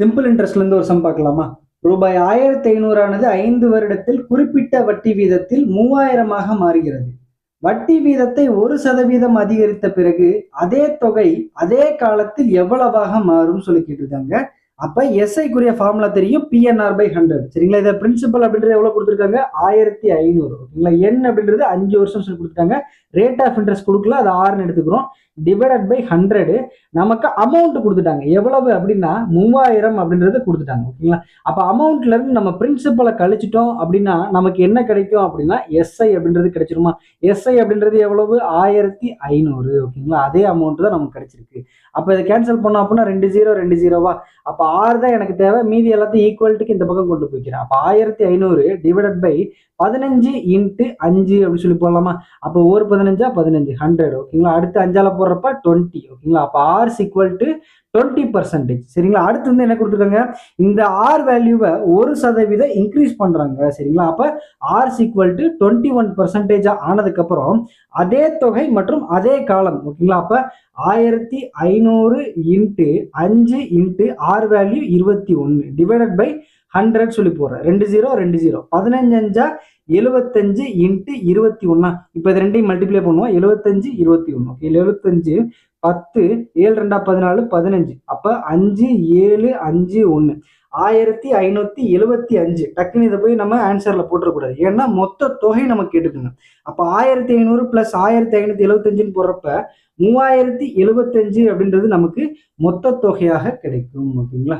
Simple இன்ட்ரெஸ்ட்ல இருந்து ஒரு some பார்க்கலாமா? ரூபாய் ஆயிரத்தி ஐநூறானது ஐந்து வருடத்தில் குறிப்பிட்ட வட்டி வீதத்தில் மூவாயிரமாக மாறுகிறது. வட்டி வீதத்தை ஒரு சதவீதம் அதிகரித்த பிறகு அதே தொகை அதே காலத்தில் எவ்வளவாக மாறும் சொல்லி கேட்டிருக்காங்க. அப்ப எஸ்ஐக்குரிய ஃபார்முலா தெரியும் பிஎன்ஆர் பை ஹண்ட்ரட் சரிங்களா? இதை பிரின்சிபல் அப்படின்றது எவ்வளவு கொடுத்துருக்காங்க? ஆயிரத்தி ஐநூறு. ஓகேங்களா? என் அப்படின்றது அஞ்சு வருஷம் சொல்லி கொடுத்துருக்காங்க. ரேட் ஆஃப் இன்ட்ரெஸ்ட் கொடுக்கல அது ஆறுன்னு எடுத்துக்கிறோம். டிவைடட் பை ஹண்ட்ரடு நமக்கு அமௌண்ட் கொடுத்துட்டாங்க. எவ்வளவு அப்படின்னா மூவாயிரம் அப்படின்றத கொடுத்துட்டாங்க. ஓகேங்களா அப்போ அமௌண்ட்லேருந்து நம்ம பிரின்சிபலை கழிச்சிட்டோம் அப்படின்னா நமக்கு என்ன கிடைக்கும் அப்படின்னா எஸ்ஐ அப்படின்றது கிடைச்சிருமா? எஸ்ஐ அப்படின்றது எவ்வளவு? ஆயிரத்தி ஐநூறு. ஓகேங்களா அதே அமௌண்ட் தான் நமக்கு கிடைச்சிருக்கு. அப்போ இதை கேன்சல் பண்ணோம் அப்படின்னா ரெண்டு ஜீரோ ரெண்டு ஜீரோவா அப்போ ஆறு தான் எனக்கு தேவை. மீதி எல்லாத்தையும் ஈக்குவல்ட்டுக்கு இந்த பக்கம் கொண்டு போய்க்கிறேன் அப்போ ஆயிரத்தி ஐநூறு டிவைடட் பை பதினஞ்சு இன்ட்டு அஞ்சு அப்படின்னு சொல்லி போடலாமா? அப்போ ஒரு பதினஞ்சா பதினஞ்சு. ஹண்ட்ரட் ஓகேங்களா அடுத்து அஞ்சால போடுறப்ப டுவெண்ட்டி ஓகேங்களா? அப்போ R equal to twenty percentage சரிங்களா? அடுத்து வந்து என்ன கொடுத்துருக்காங்க? இந்த ஆர் வேல்யூவை ஒரு சதவீதம் இன்க்ரீஸ் பண்ணுறாங்க சரிங்களா? அப்போ R equal to twenty one பர்சன்டேஜாக ஆனதுக்கப்புறம் அதே தொகை மற்றும் அதே காலம். ஓகேங்களா? அப்போ ஆயிரத்தி ஐநூறு இன்ட்டு அஞ்சு இன்ட்டு ஆர் வேல்யூ இருபத்தி ஒன்று டிவைடட் பை ஹண்ட்ரட் சொல்லி போடுறேன். ரெண்டு ஜீரோ ரெண்டு ஜீரோ பதினஞ்சு அஞ்சா எழுபத்தஞ்சு இன்ட்டு இருபத்தி ஒன்னா. இப்போ இது ரெண்டையும் மல்டிப்ளை பண்ணுவோம். எழுபத்தஞ்சு இருபத்தி ஒன்று ஓகே எழுபத்தஞ்சு பத்து ஏழு ரெண்டா பதினாலு பதினஞ்சு. அப்போ அஞ்சு ஏழு அஞ்சு ஒன்று ஆயிரத்தி ஐநூற்றி எழுபத்தி அஞ்சு. டக்குன்னு இதை போய் நம்ம ஆன்சரில் போட்டுறக்கூடாது. ஏன்னா மொத்த தொகை நம்ம கேட்டுக்கோங்க அப்போ ஆயிரத்தி ஐநூறு ப்ளஸ் ஆயிரத்தி ஐநூற்றி எழுபத்தஞ்சுன்னு போடுறப்ப மூவாயிரத்தி எழுபத்தஞ்சு அப்படின்றது நமக்கு மொத்த தொகையாக கிடைக்கும். ஓகேங்களா?